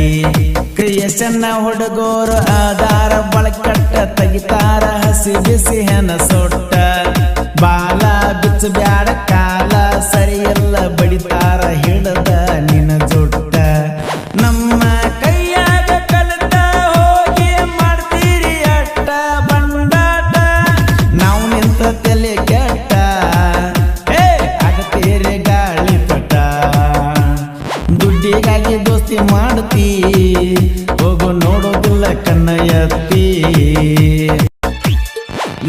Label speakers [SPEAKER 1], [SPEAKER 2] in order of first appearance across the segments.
[SPEAKER 1] ಆಗಿರಡಿ ಕ್ರಿಯೇಷನ್ನ ಹುಡುಗರು ಆಧಾರ ಬಳಕಟ್ಟ ತೆಗಿತಾರ ಹಸಿ ಬಿಸಿ ಹೆನ ಸೊಟ್ಟ ಬಾಲ ಬಿಚ್ಚ ಬ್ಯಾಡ ದುಡ್ಡಿಗಾಗಿ ದೋಸ್ತಿ ಮಾಡ್ತೀ. ಹೋಗು ನೋಡೋದಿಲ್ಲ ಕಣ್ಣ ಎತ್ತಿ.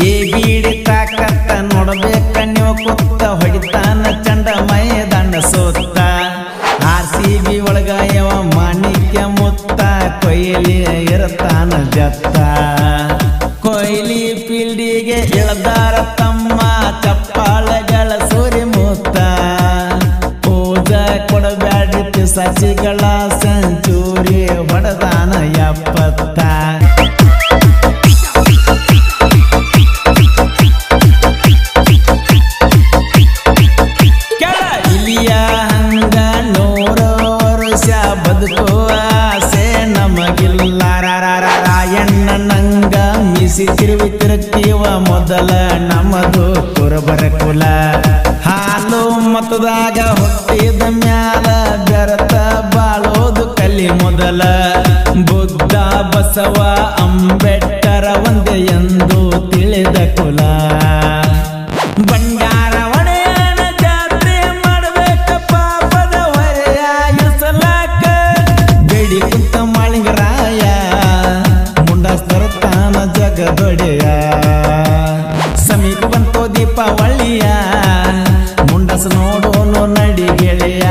[SPEAKER 1] ಏ ಬೀಡಿ ತಾಕತ್ತ ನೋಡ್ಬೇಕ ನೀವು ಕುತ್ತ ಹೊಡಿತಾನ ಚಂಡ ಮೈದಾನ ಸೋತ್ತ. ಆರ್ ಸಿ ಬಿ ಒಳಗ ಯಾವ ಮಾಣಿಕ್ಯ ಮುತ್ತ, ಕೊಯ್ಲಿ ಇರತಾನ ಜತ್ತ. ಕೊಯ್ಲಿ ಫೀಲ್ಡಿಗೆ ಇಳದಾರ ತಮ್ಮ ಚಪ್ಪಾಳಗಳ ಕೊಡಬ್ಯಾಡಿ ಸಂಚೂರಿ ಹೊಡೆದಾನ ಎಪ್ಪತ್ತ. ಕೆಳ ಇಲಿಯ ಆಸೆ ರಾಯಣ್ಣ ನಂಗ ಮಿಸಿ ಮೊದಲ ನಮ್ಮದು ಕುರುಬರ ಕುಲ. ಹಾಲು ಮತದಾಗ ಹುಟ್ಟಿದ ಮ್ಯಾಲ ಭಗರತ ಬಾಳೋದು ಕಲಿ ಮೊದಲ. ಬುದ್ಧ, ಬಸವ, ಅಂಬೇಡ್ಕರ ಒಂದೇ ಎಂದು ತಿಳಿದ ಕುಲ. ಬಂಗಾರ ಜಾತ್ರೆ ಮಾಡಬೇಕಪ್ಪ ಪಾಪದ ಹೊರೆಯ ಇಸಲಾಕ ಬೆಡಿ ಕುಂತ ಮಳಿಂಗರಾಯ, ಮುಂಡಸ್ತರ ತಾನ ಜಗದೊಡೆಯ. ಸಮೀಪ ಬಂತು ದೀಪಾವಳಿಯ, ಮುಂಡಸ ನೋಡೋನು ನಡಿ ಗೆಳೆಯ.